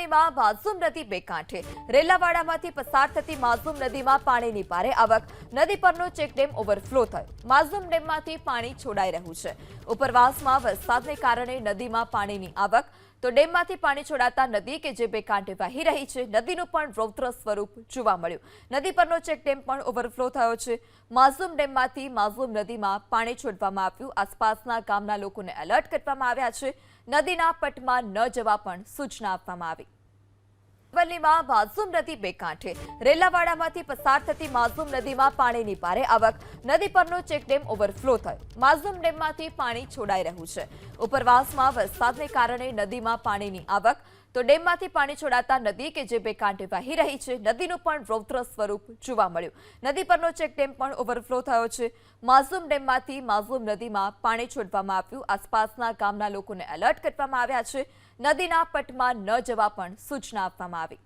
અરવલ્લીમાં માઝુમ નદી બે કાંઠે. રેલાવાડામાંથી પસાર થતી માઝુમ નદીમાં પાણીની ભારે આવક. નદી પરનો ચેકડેમ ઓવરફ્લો થયો. માઝુમ ડેમમાંથી પાણી છોડાઈ રહ્યું છે. ઉપરવાસમાં વરસાદને કારણે નદીમાં પાણીની આવક. તો ડેમમાંથી પાણી છોડાતા નદી કે જે બે કાંઠે વહી રહી છે, નદીનું પણ રૌદ્ર સ્વરૂપ જોવા મળ્યું. નદી પરનો ચેક ડેમ પણ ઓવરફ્લો થયો છે. માઝુમ ડેમમાંથી માઝુમ નદીમાં પાણી છોડવામાં આવ્યું. આસપાસના ગામના લોકોને એલર્ટ કરવામાં આવ્યા છે. નદીના પટમાં ન જવા પણ સૂચના આપવામાં આવી. અરવલ્લીમાં માઝુમ નદી બે કાંઠે. રેલાવાડામાંથી પસાર થતી માઝુમ નદીમાં પાણીની ભારે આવક. નદી પરનો ચેકડેમ ઓવરફ્લો થયો. માઝુમ ડેમમાંથી પાણી છોડાઈ રહ્યું છે. ઉપરવાસમાં વરસાદને કારણે નદીમાં પાણીની આવક. તો ડેમમાંથી પાણી છોડાતા નદી કે જે બે કાંઠે વહી રહી છે, નદીનું પણ રૌદ્ર સ્વરૂપ જોવા મળ્યું. નદી પરનો ચેકડેમ પણ ઓવરફ્લો થયો છે. માઝુમ ડેમમાંથી માઝુમ નદીમાં પાણી છોડવામાં આવ્યું. આસપાસના ગામના લોકોને એલર્ટ કરવામાં આવ્યા છે. નદીના પટમાં ન જવા પણ સૂચના આપવામાં આવી.